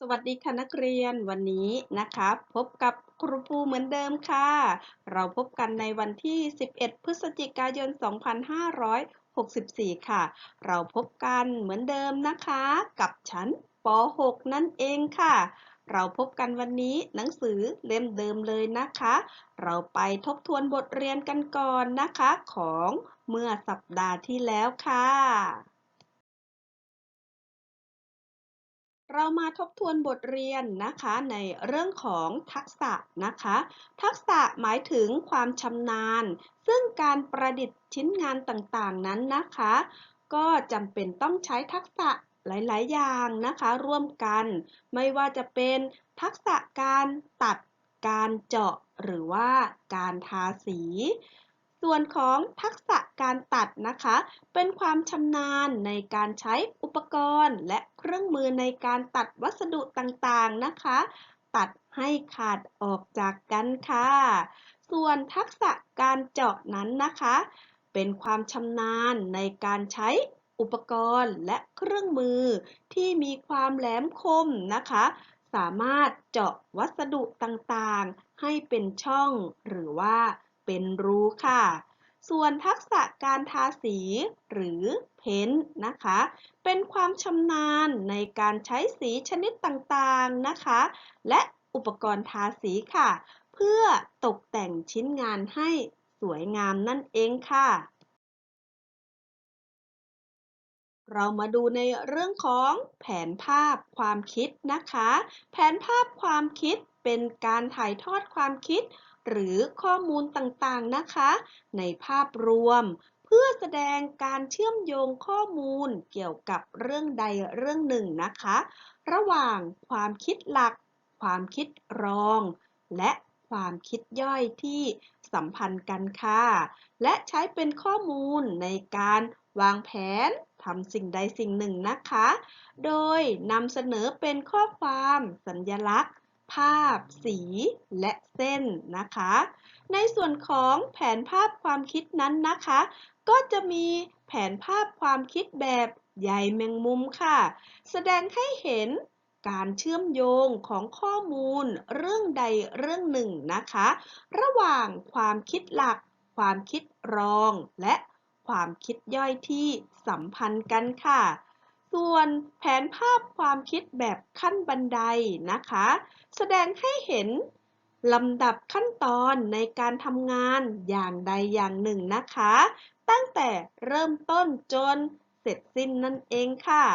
สวัสดีค่ะนักเรียนวันนี้นะคะพบกับครูปูเหมือนเดิมค่ะ เราพบกันในวันที่ 11 พฤศจิกายน 2564 ค่ะ เราพบกันเหมือนเดิมนะคะ กับชั้นป .6 นั่นเองค่ะ เราพบกันวันนี้หนังสือเล่มเดิมเลยนะคะ เราไปทบทวนบทเรียนกันก่อนนะคะของเมื่อสัปดาห์ที่แล้วค่ะ เรามาทบทวนบทเรียนนะคะในเรื่องของทักษะนะคะ ทักษะหมายถึงความชำนาญ ซึ่งการประดิษฐ์ชิ้นงานต่างๆนั้นนะคะ ก็จำเป็นต้องใช้ทักษะหลาย ๆ อย่างนะคะ ร่วมกัน ไม่ว่าจะเป็นทักษะการตัดการเจาะหรือว่าการทาสี ส่วนของทักษะการตัดนะคะ เป็นความชำนาญในการใช้อุปกรณ์ และเครื่องมือในการตัดวัสดุต่างๆนะคะ ตัดให้ขาดออกจากกันค่ะ ส่วนทักษะการเจาะนั้นนะคะ เป็นความชำนาญในการใช้อุปกรณ์และเครื่องมือที่มีความแหลมคมนะคะ สามารถเจาะวัสดุต่างๆ ให้เป็นช่องหรือว่า เป็นรูค่ะ ส่วนทักษะการทาสีหรือเพ้นท์นะคะ เป็นความชำนาญในการใช้สีชนิดต่างๆนะคะ และอุปกรณ์ทาสีค่ะ เพื่อตกแต่งชิ้นงานให้สวยงามนั่นเองค่ะ เรามาดูในเรื่องของแผนภาพความคิดนะคะ แผนภาพความคิดเป็นการถ่ายทอดความคิด หรือข้อมูลต่างๆนะคะ ในภาพรวม เพื่อแสดงการเชื่อมโยงข้อมูลเกี่ยวกับเรื่องใดเรื่องหนึ่งนะคะ ระหว่างความคิดหลัก ความคิดรอง และความคิดย่อยที่สัมพันธ์กันค่ะ และใช้เป็นข้อมูลในการวางแผนทำสิ่งใดสิ่งหนึ่งนะคะ โดยนำเสนอเป็นข้อความ สัญญลักษณ์ ภาพ สีและเส้นนะคะ ในส่วนของแผนภาพความคิดนั้นนะคะ ก็จะมีแผนภาพความคิดแบบใยแมงมุมค่ะ แสดงให้เห็นการเชื่อมโยงของข้อมูลเรื่องใดเรื่องหนึ่งนะคะ ระหว่างความคิดหลัก ความคิดรองและความคิดย่อยที่สัมพันธ์กันค่ะ ส่วนแผนภาพความคิดแบบขั้นบันไดนะคะ แสดงให้เห็นลำดับขั้นตอนในการทำงานอย่างใดอย่างหนึ่งนะคะ ตั้งแต่เริ่มต้นจนเสร็จสิ้นนั่นเองค่ะ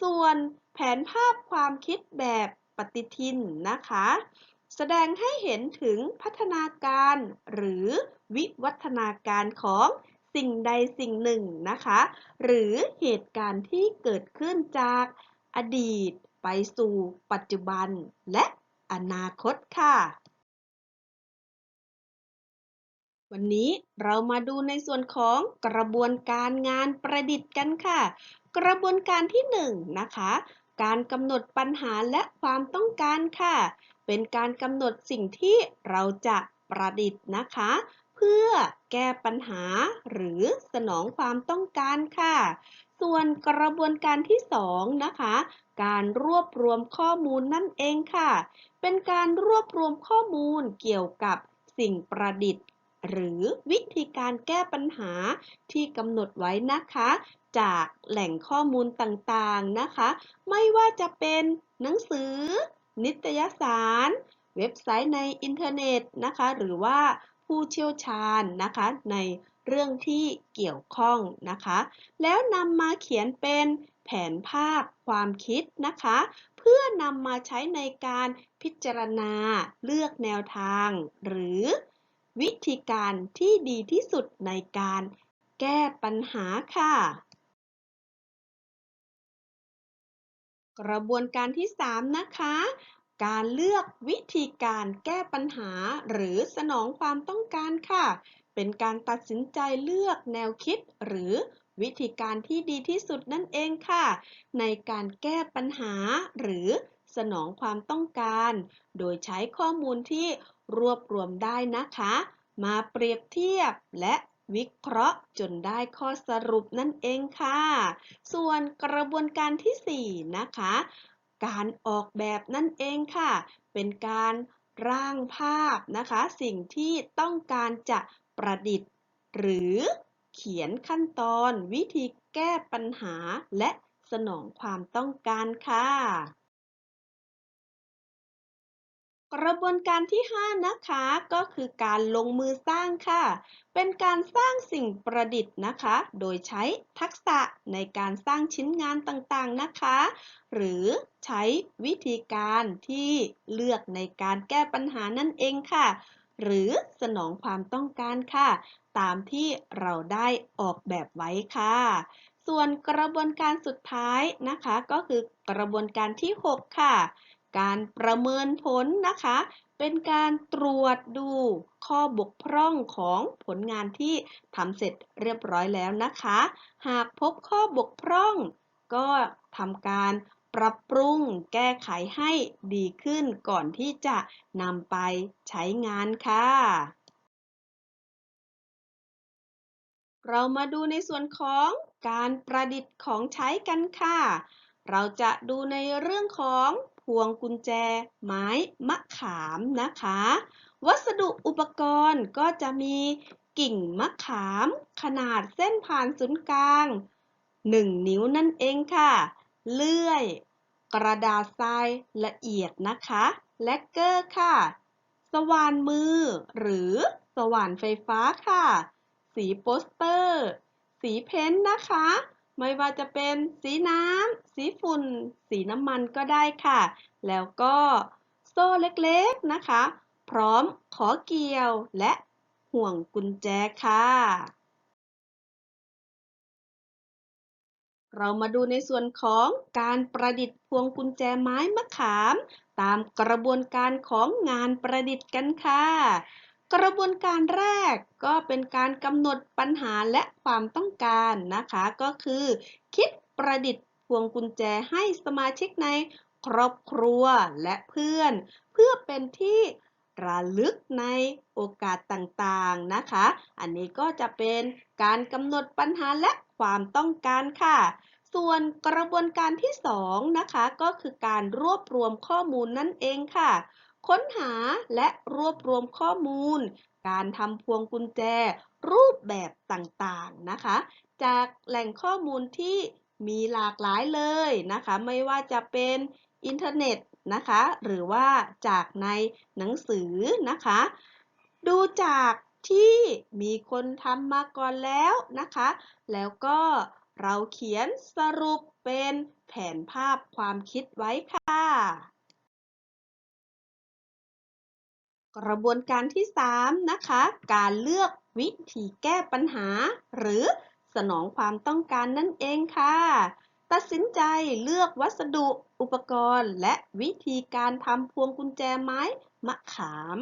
ส่วนแผนภาพความคิดแบบปฏิทินนะคะ แสดงให้เห็นถึงพัฒนาการหรือวิวัฒนาการของ สิ่งใดสิ่งหนึ่งนะคะ หรือเหตุการณ์ที่เกิดขึ้นจากอดีตไปสู่ปัจจุบันและอนาคตค่ะ วันนี้เรามาดูในส่วนของกระบวนการงานประดิษฐ์กันค่ะ กระบวนการที่1นนะคะ การกำหนดปัญหาและความต้องการค่ะ เป็นการกำหนดสิ่งที่เราจะประดิษฐ์นะคะ พื่อแก้ปัญหาหรือสนองความต้องการค่ะ ส่วนกระบวนการที่ 2 นะคะ การรวบรวมข้อมูลนั่นเองค่ะ เป็นการรวบรวมข้อมูลเกี่ยวกับสิ่งประดิษฐ์ หรือวิธีการแก้ปัญหาที่กำหนดไว้นะคะ จากแหล่งข้อมูลต่างๆนะคะ ไม่ว่าจะเป็นหนังสือ นิตยสาร เว็บไซต์ในอินเทอร์เน็ตนะคะ หรือว่า ผู้เชี่ยวชาญนะคะในเรื่องที่เกี่ยวข้องนะคะ แล้วนำมาเขียนเป็นแผนภาพความคิดนะคะ เพื่อนำมาใช้ในการพิจารณาเลือกแนวทาง หรือวิธีการที่ดีที่สุดในการแก้ปัญหาค่ะ กระบวนการที่ 3 นะคะ การเลือกวิธีการแก้ปัญหาหรือสนองความต้องการค่ะ เป็นการตัดสินใจเลือกแนวคิดหรือวิธีการที่ดีที่สุดนั่นเองค่ะ ในการแก้ปัญหาหรือสนองความต้องการ โดยใช้ข้อมูลที่รวบรวมได้นะคะ มาเปรียบเทียบและวิเคราะห์จนได้ข้อสรุปนั่นเองค่ะ ส่วนกระบวนการที่ 4 นะคะ การออกแบบนั่นเองค่ะ เป็นการร่างภาพนะคะ สิ่งที่ต้องการจะประดิษฐ์ หรือเขียนขั้นตอนวิธีแก้ปัญหาและสนองความต้องการค่ะ กระบวนการที่ 5 นะคะก็คือการลงมือสร้างค่ะ เป็นการสร้างสิ่งประดิษฐ์นะคะ โดยใช้ทักษะในการสร้างชิ้นงานต่างๆนะคะ หรือใช้วิธีการที่เลือกในการแก้ปัญหานั่นเองค่ะ หรือสนองความต้องการค่ะ ตามที่เราได้ออกแบบไว้ค่ะส่วนกระบวนการสุดท้ายนะคะ ก็คือกระบวนการที่ 6 ค่ะ การประเมินผลนะคะ เป็นการตรวจดูข้อบกพร่องของผลงานที่ทำเสร็จเรียบร้อยแล้วนะคะ หากพบข้อบกพร่อง ก็ทำการปรับปรุงแก้ไขให้ดีขึ้นก่อนที่จะนำไปใช้งานค่ะ เรามาดูในส่วนของการประดิษฐ์ของใช้กันค่ะ เราจะดูในเรื่องของ พวงกุญแจ ไม้มะขามนะคะ วัสดุอุปกรณ์ก็จะมีกิ่งมะขามขนาดเส้นผ่านศูนย์กลาง 1 นิ้วนั่นเองค่ะ เลื่อย กระดาษทรายละเอียดนะคะ และเกอร์ค่ะ สว่านมือ หรือสว่านไฟฟ้าค่ะ สีโปสเตอร์ สีเพ้นท์นะคะ ไม่ว่าจะเป็นสีน้ำ สีฝุ่น สีน้ำมันก็ได้ค่ะ แล้วก็โซ่เล็กๆนะคะ พร้อมขอเกี่ยวและห่วงกุญแจค่ะ เรามาดูในส่วนของการประดิษฐ์พวงกุญแจไม้มะขาม ตามกระบวนการของงานประดิษฐ์กันค่ะ กระบวนการแรกก็เป็นการกำหนดปัญหาและความต้องการนะคะ ก็คือ คิดประดิษฐ์พวงกุญแจให้สมาชิกในครอบครัวและเพื่อน เพื่อเป็นที่ระลึกในโอกาสต่างๆนะคะ อันนี้ก็จะเป็นการกำหนดปัญหาและความต้องการค่ะ ส่วนกระบวนการที่ 2 นะคะ ก็คือการรวบรวมข้อมูลนั่นเองค่ะ ค้นหาและรวบรวมข้อมูล การทำพวงกุญแจ รูปแบบต่างๆนะคะ จากแหล่งข้อมูลที่มีหลากหลายเลยนะคะ ไม่ว่าจะเป็นอินเทอร์เน็ตนะคะ หรือว่าจากในหนังสือนะคะ ดูจากที่มีคนทำมาก่อนแล้วนะคะ แล้วก็เราเขียนสรุปเป็นแผนภาพความคิดไว้ค่ะ กระบวนการที่ 3 นะคะ การเลือกวิธีแก้ปัญหา หรือสนองความต้องการนั่นเองค่ะ ตัดสินใจเลือกวัสดุ อุปกรณ์ และวิธีการทำพวงกุญแจไม้มะขาม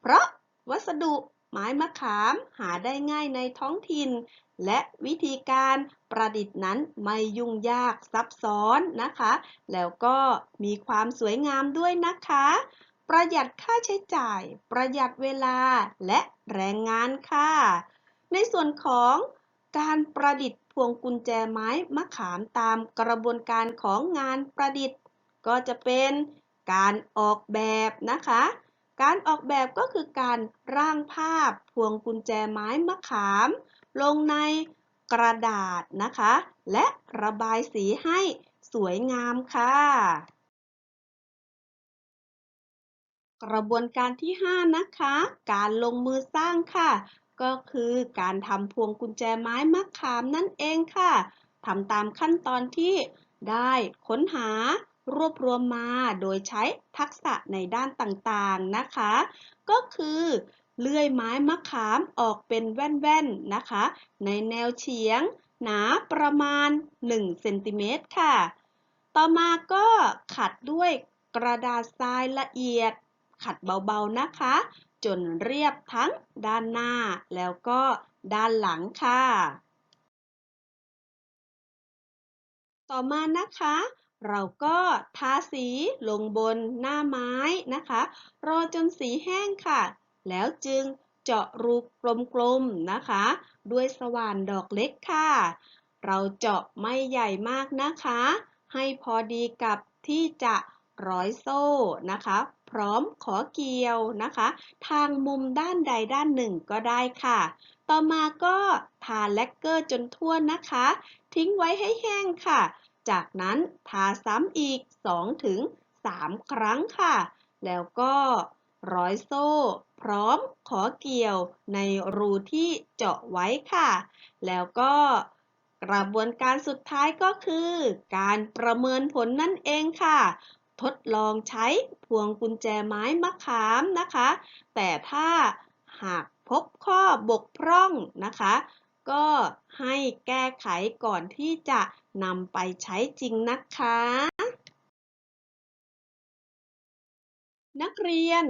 เพราะวัสดุไม้มะขามหาได้ง่ายในท้องถิ่น และวิธีการประดิษฐ์นั้นไม่ยุ่งยากซับซ้อนนะคะ แล้วก็มีความสวยงามด้วยนะคะ ประหยัดค่าใช้จ่าย ประหยัดเวลาและแรงงานค่ะ ในส่วนของการประดิษฐ์พวงกุญแจไม้มะขามตามกระบวนการของงานประดิษฐ์ ก็จะเป็นการออกแบบนะคะ การออกแบบก็คือการร่างภาพพวงกุญแจไม้มะขาม ลงในกระดาษนะคะ และระบายสีให้สวยงามค่ะ กระบวนการที่ 5 นะคะ การลงมือสร้างค่ะ ก็คือการทำพวงกุญแจไม้มะขามนั่นเองค่ะทำตามขั้นตอนที่ได้ค้นหารวบรวมมาโดยใช้ทักษะในด้านต่างๆนะคะ ก็คือเลื่อยไม้มะขามออกเป็นแว่นๆนะคะ ในแนวเฉียง หนาประมาณ1เซนติเมตรค่ะ ต่อมาก็ขัดด้วยกระดาษทรายละเอียด ขัดเบาๆนะคะ จนเรียบทั้งด้านหน้าแล้วก็ด้านหลังค่ะ ต่อมานะคะ เราก็ทาสีลงบนหน้าไม้นะคะ รอจนสีแห้งค่ะ แล้วจึงเจาะรูกลมๆนะคะ ด้วยสว่านดอกเล็กค่ะ เราเจาะไม่ใหญ่มากนะคะ ให้พอดีกับที่จะร้อยโซ่นะคะ พร้อมขอเกี่ยวนะคะ ทางมุมด้านใดด้านหนึ่งก็ได้ค่ะ ต่อมาก็ทาแลกเกอร์จนทั่วนะคะ ทิ้งไว้ให้แห้งค่ะ จากนั้นทาซ้ำอีก 2-3ถึง3ครั้งค่ะ แล้วก็ร้อยโซ่ พร้อมขอเกี่ยวในรูที่เจาะไว้ค่ะ แล้วก็กระบวนการสุดท้ายก็คือ การประเมินผลนั่นเองค่ะ ทดลองใช้พวงกุญแจไม้มะขามนะคะ แต่ถ้าหากพบข้อบกพร่องนะคะ ก็ให้แก้ไขก่อนที่จะนำไปใช้จริงนะคะ นักเรียน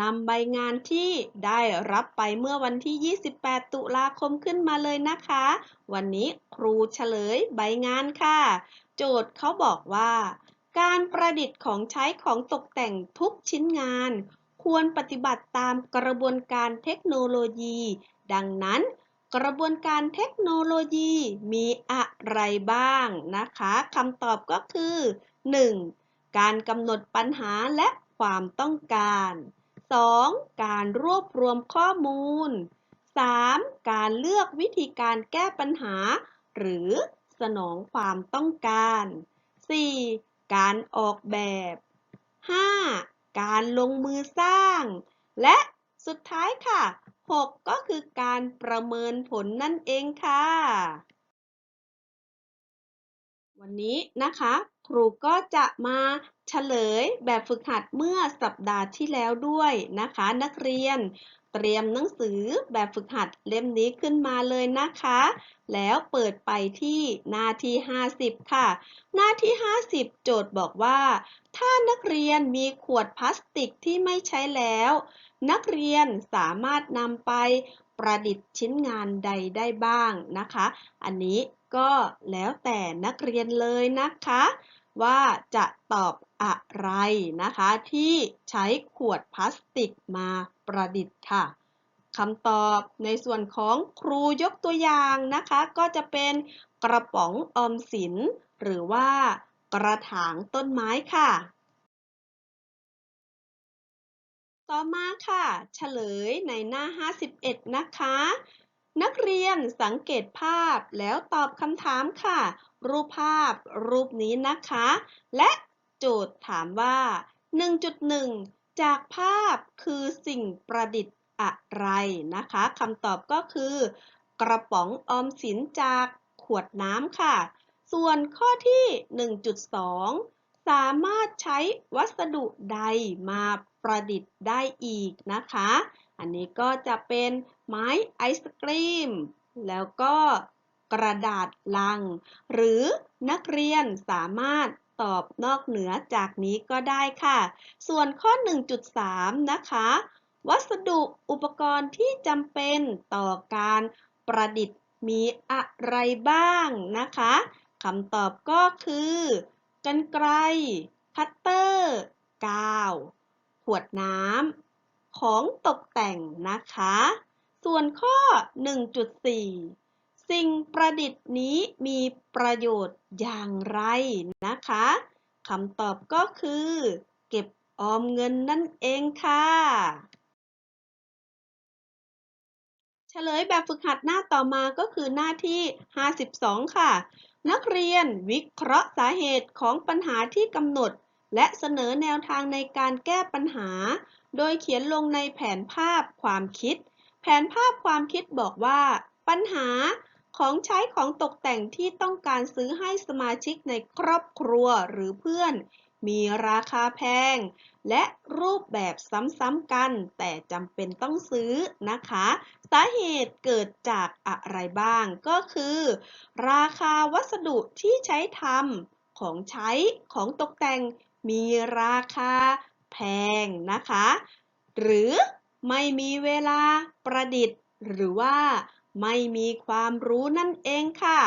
นำใบงานที่ได้รับไปเมื่อวันที่ 28 ตุลาคมขึ้นมาเลยนะคะ วันนี้ครูเฉลยใบงานค่ะ โจทย์เขาบอกว่า การประดิษฐ์ของใช้ของตกแต่งทุกชิ้นงาน ควรปฏิบัติตามกระบวนการเทคโนโลยี ดังนั้น กระบวนการเทคโนโลยีมีอะไรบ้างนะคะคำตอบก็คือ 1. การกำหนดปัญหาและความต้องการ 2. การรวบรวมข้อมูล 3. การเลือกวิธีการแก้ปัญหา หรือสนองความต้องการ 4. การออกแบบ 5. การลงมือสร้าง และสุดท้ายค่ะ 6 ก็คือการประเมินผลนั่นเองค่ะ วันนี้นะคะ ครูก็จะมาเฉลยแบบฝึกหัดเมื่อสัปดาห์ที่แล้วด้วยนะคะ นักเรียนเตรียมหนังสือแบบฝึกหัดเล่มนี้ขึ้นมาเลยนะคะ แล้วเปิดไปที่หน้าที่ 50 ค่ะ หน้าที่ 50 โจทย์บอกว่า ถ้านักเรียนมีขวดพลาสติกที่ไม่ใช้แล้ว นักเรียนสามารถนำไป ประดิษฐ์ชิ้นงานใดได้บ้างนะคะ อันนี้ก็แล้วแต่นักเรียนเลยนะคะ ว่าจะตอบอะไรนะคะ ที่ใช้ขวดพลาสติกมาประดิษฐ์ค่ะคำตอบในส่วนของครูยกตัวอย่างนะคะ ก็จะเป็นกระป๋องออมสิน หรือว่ากระถางต้นไม้ค่ะ ต่อมาค่ะ เฉลยในหน้า 51 นะคะ นักเรียนสังเกตภาพแล้วตอบคำถามค่ะ รูปภาพรูปนี้นะคะ และโจทย์ถามว่า 1.1 จากภาพคือสิ่งประดิษฐ์อะไรนะคะคำตอบก็คือ กระป๋องออมสินจากขวดน้ำค่ะ ส่วนข้อที่ 1.2 สามารถใช้วัสดุใดมา ประดิษฐ์ได้อีกนะคะ อันนี้ก็จะเป็นไม้ไอศกรีม แล้วก็กระดาษลัง หรือนักเรียนสามารถตอบนอกเหนือจากนี้ก็ได้ค่ะ ส่วนข้อ 1.3 นะคะ วัสดุอุปกรณ์ที่จำเป็นต่อการประดิษฐ์มีอะไรบ้างนะคะคำตอบก็คือ กันไกรคัตเตอร์ กาว วดน้ำของตกแต่งนะคะ ส่วนข้อ 1.4 สิ่งประดิษฐ์นี้มีประโยชน์อย่างไรนะคะคำตอบก็คือ เก็บออมเงินนั่นเองค่ะเฉลยแบบฝึกหัดหน้าต่อมาก็คือหน้าที่ 52 ค่ะ นักเรียนวิเคราะห์สาเหตุของปัญหาที่กำหนด และเสนอแนวทางในการแก้ปัญหา โดยเขียนลงในแผนภาพความคิด แผนภาพความคิดบอกว่า ปัญหาของใช้ของตกแต่งที่ต้องการซื้อให้สมาชิกในครอบครัวหรือเพื่อน มีราคาแพง และรูปแบบซ้ำๆกัน แต่จำเป็นต้องซื้อนะคะ สาเหตุเกิดจากอะไรบ้างก็คือ ราคาวัสดุที่ใช้ทำของใช้ของตกแต่ง มีราคาแพงนะคะ หรือไม่มีเวลาประดิษฐ์ หรือว่าไม่มีความรู้นั่นเองค่ะ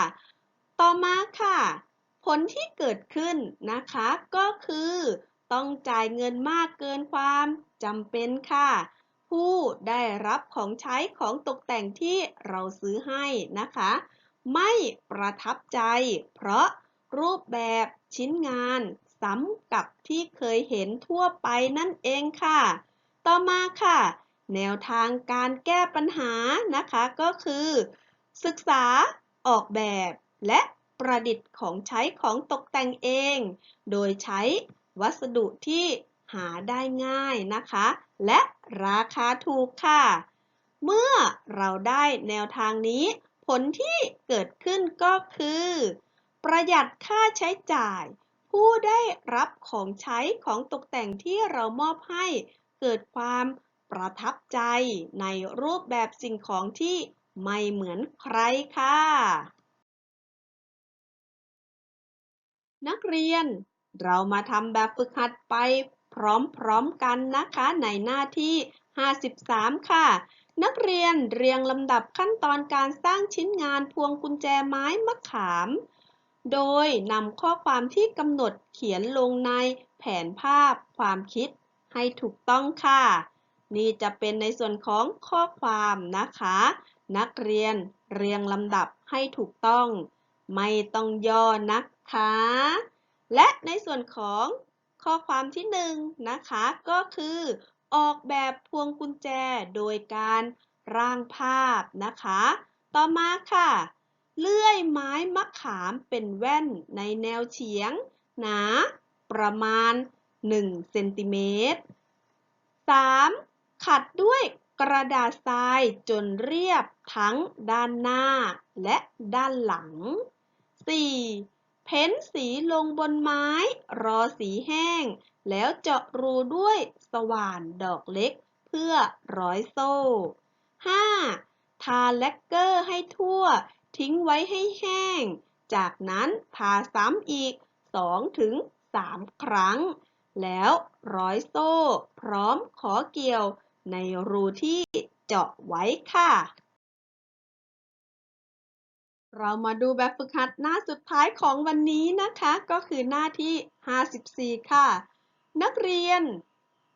ต่อมาค่ะ ผลที่เกิดขึ้นนะคะ ก็คือ ต้องจ่ายเงินมากเกินความจำเป็นค่ะ ผู้ได้รับของใช้ของตกแต่งที่เราซื้อให้นะคะ ไม่ประทับใจ เพราะรูปแบบชิ้นงาน ซ้ำกับที่เคยเห็นทั่วไปนั่นเองค่ะ ต่อมาค่ะ แนวทางการแก้ปัญหานะคะก็คือ ศึกษา ออกแบบ และประดิษฐ์ของใช้ของตกแต่งเอง โดยใช้วัสดุที่หาได้ง่ายนะคะ และราคาถูกค่ะ เมื่อเราได้แนวทางนี้ ผลที่เกิดขึ้นก็คือ ประหยัดค่าใช้จ่าย ผู้ได้รับของใช้ของตกแต่งที่เรามอบให้ เกิดความประทับใจในรูปแบบสิ่งของที่ไม่เหมือนใครค่ะ นักเรียน เรามาทำแบบฝึกหัดไปพร้อมๆกันนะคะในหน้าที่ 53 ค่ะ นักเรียนเรียงลำดับขั้นตอนการสร้างชิ้นงานพวงกุญแจไม้มะขาม โดยนำข้อความที่กำหนดเขียนลงในแผนภาพความคิดให้ถูกต้องค่ะ นี่จะเป็นในส่วนของข้อความนะคะ นักเรียนเรียงลำดับให้ถูกต้อง ไม่ต้องย่อนะคะ และในส่วนของข้อความที่หนึ่งนะคะก็คือ ออกแบบพวงกุญแจโดยการร่างภาพนะคะ ต่อมาค่ะ เลื่อยไม้มะขามเป็นแว่นในแนวเฉียง หนา ประมาณ 1 เซนติเมตร 3. ขัดด้วยกระดาษทรายจนเรียบทั้งด้านหน้าและด้านหลัง 4. เพ้นสีลงบนไม้ รอสีแห้ง แล้วเจาะรูด้วยสว่านดอกเล็กเพื่อร้อยโซ่ 5. ทาแลกเกอร์ให้ทั่ว ทิ้งไว้ให้แห้ง จากนั้นทาซ้ำอีก2-3ครั้ง แล้วร้อยโซ่ พร้อมขอเกี่ยวในรูที่เจาะไว้ค่ะ เรามาดูแบบฝึกหัดหน้าสุดท้ายของวันนี้นะคะ ก็คือหน้าที่ 54 ค่ะ นักเรียน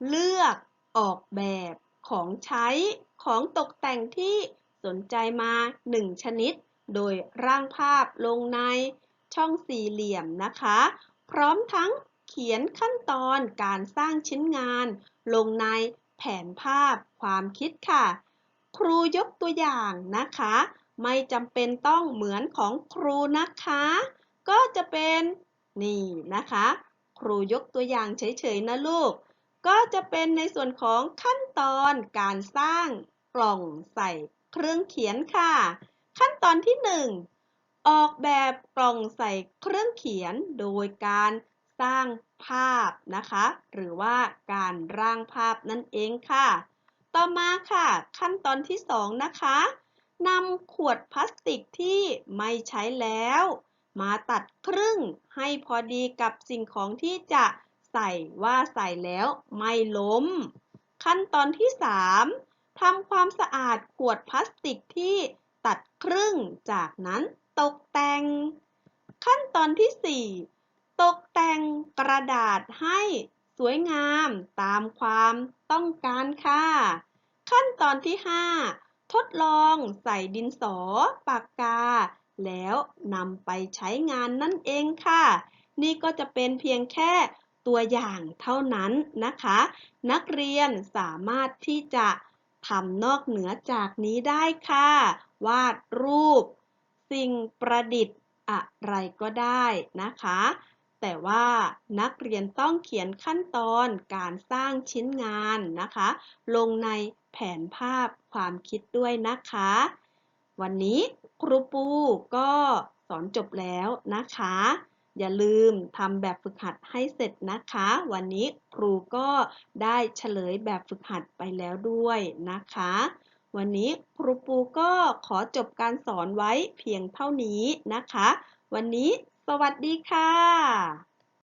เลือกออกแบบของใช้ของตกแต่งที่สนใจมา 1 ชนิด โดยร่างภาพลงในช่องสี่เหลี่ยมนะคะ พร้อมทั้งเขียนขั้นตอนการสร้างชิ้นงาน ลงในแผนภาพความคิดค่ะ ครูยกตัวอย่างนะคะ ไม่จำเป็นต้องเหมือนของครูนะคะ ก็จะเป็นนี่นะคะ ครูยกตัวอย่างเฉยๆนะลูก ก็จะเป็นในส่วนของขั้นตอนการสร้างกล่องใส่เครื่องเขียนค่ะ ขั้นตอนที่ 1 ออกแบบกล่องใส่เครื่องเขียนโดยการสร้างภาพนะคะ หรือว่าการร่างภาพนั่นเองค่ะ ต่อมาค่ะ ขั้นตอนที่ 2 นะคะนำขวดพลาสติกที่ไม่ใช้แล้ว มาตัดครึ่งให้พอดีกับสิ่งของที่จะใส่ว่าใส่แล้วไม่ล้ม ขั้นตอนที่ 3ทำความสะอาดขวดพลาสติกที่ ตัดครึ่ง จากนั้นตกแต่ง ขั้นตอนที่ 4 ตกแต่งกระดาษให้สวยงามตามความต้องการค่ะ ขั้นตอนที่ 5 ทดลองใส่ดินสอปากกา แล้วนำไปใช้งานนั่นเองค่ะ นี่ก็จะเป็นเพียงแค่ตัวอย่างเท่านั้นนะคะ นักเรียนสามารถที่จะทำนอกเหนือจากนี้ได้ค่ะ วาดรูป สิ่งประดิษฐ์อะไรก็ได้นะคะ แต่ว่านักเรียนต้องเขียนขั้นตอนการสร้างชิ้นงานนะคะ ลงในแผนภาพความคิดด้วยนะคะ วันนี้ครูปูก็สอนจบแล้วนะคะ อย่าลืมทำแบบฝึกหัดให้เสร็จนะคะ วันนี้ครูก็ได้เฉลยแบบฝึกหัดไปแล้วด้วยนะคะ วันนี้ครูปูก็ขอจบการสอนไว้เพียงเท่านี้นะคะ วันนี้สวัสดีค่ะ